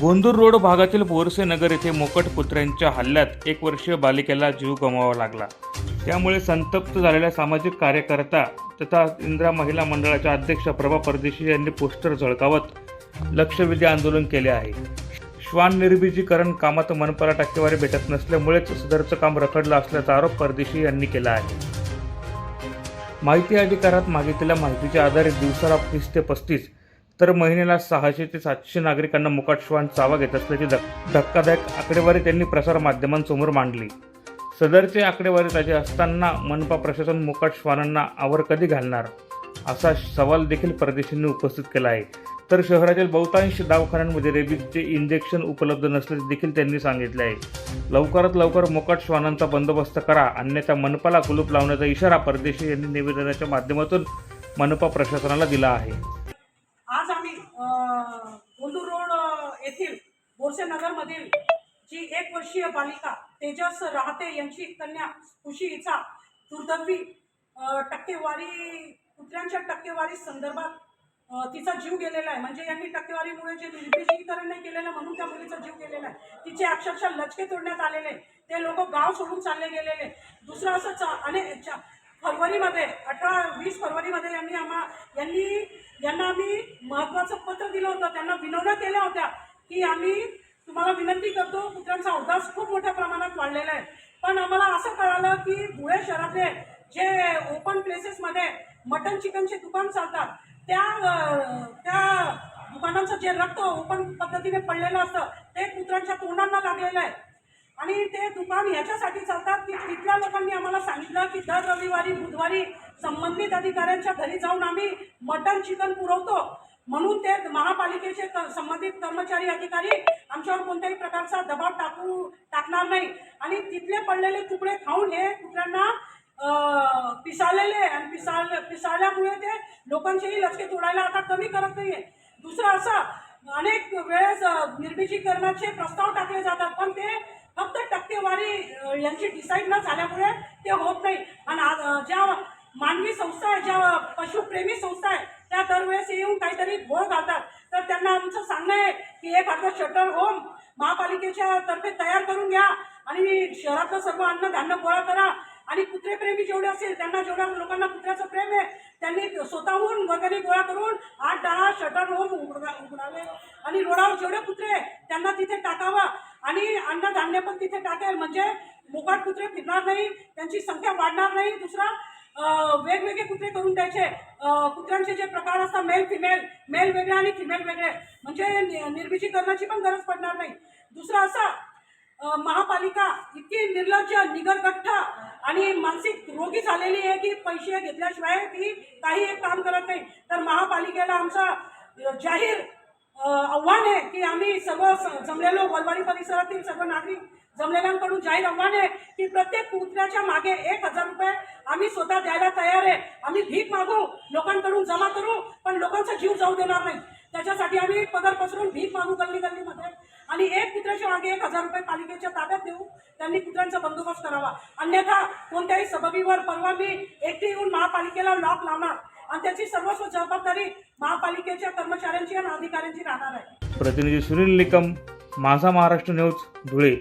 Gondur road भागातील बोरसे नगर येथे मोकट कुत्र्यांच्या हल्ल्यात एक वर्षीय बालिकेला जीव गमवावा लागला. त्यामुळे संतप्त झालेल्या सामाजिक कार्यकर्ता तथा इंदिरा महिला मंडळाच्या अध्यक्ष प्रभा परदेशी यांनी पोस्टर झळकावत लक्षवेधी आंदोलन केले आहे. श्वान निर्बीजीकरण कामात मनपरा टक्केवारी भेटत नसल्यामुळेच सदरचं काम रखडलं असल्याचा आरोप परदेशी यांनी केला आहे. माहिती अधिकारात मागितलेल्या माहितीच्या आधारे दिवसाला तीस ते पस्तीस तर महिन्याला सहाशे ते सातशे नागरिकांना मुकाट श्वान चावा घेत असल्याची धक धक्कादायक आकडेवारी त्यांनी प्रसारमाध्यमांसमोर मांडली. सदरचे आकडेवारी ताजे असताना मनपा प्रशासन मुकाट श्वानांना आवर कधी घालणार? असा सवाल देखील परदेशींनी उपस्थित केला आहे. तर शहरातील बहुतांश दवाखान्यांमध्ये रेबीजचे इंजेक्शन उपलब्ध नसल्याचे देखील त्यांनी सांगितले आहे. लवकरात लवकर मोकाट श्वानांचा बंदोबस्त करा अन्यथा मनपाला कुलूप लावण्याचा इशारा परदेशी यांनी निवेदनाच्या माध्यमातून मनपा प्रशासनाला दिला आहे आज आम्ही अ, गोंदूर रोड अ, येथील जी एक वर्षीय बालिका तेजस राहते यांची कन्या खुशी हिचा दुर्दैवी टक्केवारी कुत्र्यांच्या टक्केवारी संदर्भात तिचा जीव गेलेला आहे. म्हणजे यांनी टक्केवारीमुळे जे निर्देशीकरण नाही केलेलं म्हणून त्या मुलीचा जीव गेलेला आहे. तिचे अक्षरशः लचके तोडण्यात आलेले ते लोक गाव सोडून चालले गेलेले दुसरं असं चा अनेक फरवरीमध्ये अठरा वीस फरवरीमध्ये यांनी आम्हा यांनी यांना आम्ही महत्त्वाचं पत्र दिलं होतं. त्यांना विनवण्या केल्या होत्या. की आम्ही तुम्हाला विनंती करतो कुत्र्यांचा अवकाश खूप मोठ्या प्रमाणात वाढलेला आहे. पण आम्हाला असं कळालं की धुळे शहरातले जे ओपन प्लेसेसमध्ये मटन चिकनचे दुकान चालतात त्या त्या दुकानांचं जे रक्त ओपन पद्धतीने पडलेलं असतं ते कुत्र्यांच्या तोंडांना लागलेलं आहे. आणि ते दुकान ह्याच्यासाठी चालतात की तिथल्या लोकांनी आम्हाला सांगितलं की दर रविवारी बुधवारी संबंधित अधिकाऱ्यांच्या घरी जाऊन आम्ही मटन चिकन पुरवतो. म्हणून ते महापालिकेचे क- संबंधित कर्मचारी अधिकारी आमच्यावर कोणत्याही प्रकारचा दबाव टाकू टाकणार नाही. आणि तिथले पडलेले तुकडे खाऊन हे कुत्र्यांना अं, पिसाळलेले आणि पिसाळ पिसाळल्यामुळे ते लोकांचेही लचके तोडायला आता कमी करत नाहीये. दुसरं असं अनेक वेळेस अ, प्रस्ताव टाकले जातात पण ते फक्त टक्केवारी यांची डिसाईड न झाल्यामुळे ते होत नाही. आणि ज्या मानवी संस्था ज्या पशुप्रेमी संस्था आहे त्या दरवेळेस येऊन काहीतरी घोळ घालतात तर त्यांना आमचं सांगणं आहे की एक आता शटर होम महापालिकेच्या तर्फे तयार करून घ्या आणि शहरातलं सर्व अन्नधान्य गोळा करा. आणि कुत्रेप्रेमी जेवढे असेल त्यांना जेवढ्या लोकांना कुत्र्याचं प्रेम आहे त्यांनी स्वतःहून वगैरे गोळा करून आठ दहा शटर होम उघडा उघडावे. आणि रोडावर जेवढे कुत्रे आहे, त्यांना तिथे टाकावा. आणि अन्नधान्य पण तिथे टाकेल. म्हणजे मोकाट कुत्रे फिरणार नाही त्यांची संख्या वाढणार नाही. दुसरा वेगवेगळे कुत्रे करून द्यायचे कुत्र्यांचे जे प्रकार असतात मेल फिमेल मेल वेगळे आणि फिमेल वेगळे म्हणजे नि- पण गरज पडणार नाही. दुसरं असं महापालिका इतकी निर्लज्ज निगरगठ्ठ आणि मानसिक रोगी झालेली आहे की पैसे घेतल्याशिवाय ती काही एक काम करत नाही. तर महापालिकेला आमचा जाहीर आव्हान आहे की आम्ही सर्व स- जमलेलो वलवाडी परिसरातील सर्व नागरिक जमलेल्यांकडून जाहीर आव्हान आहे की प्रत्येक कुत्र्याच्या मागे एक हजार रुपये आम्ही स्वतः द्यायला तयार आहे. आम्ही भीक मागू लोकांकडून जमा करू पण लोकांचा जीव जाऊ देणार नाही. त्याच्यासाठी आम्ही पदर पसरून भीक मागू गल्ली गल्लीमध्ये. आणि एक कुत्र्याच्या मागे एक हजार रुपये पालिकेच्या ताब्यात देऊ त्यांनी कुत्र्यांचा बंदोबस्त करावा. अन्यथा कोणत्याही सबबीवर परवा मी एकटी येऊन महापालिकेला लॉक लावणार. आणि त्याची सर्वस्व जबाबदारी महापालिकेच्या कर्मचाऱ्यांची आणि अधिकाऱ्यांची राहणार आहे. प्रतिनिधी सुनील निकम माझा महाराष्ट्र न्यूज धुळे.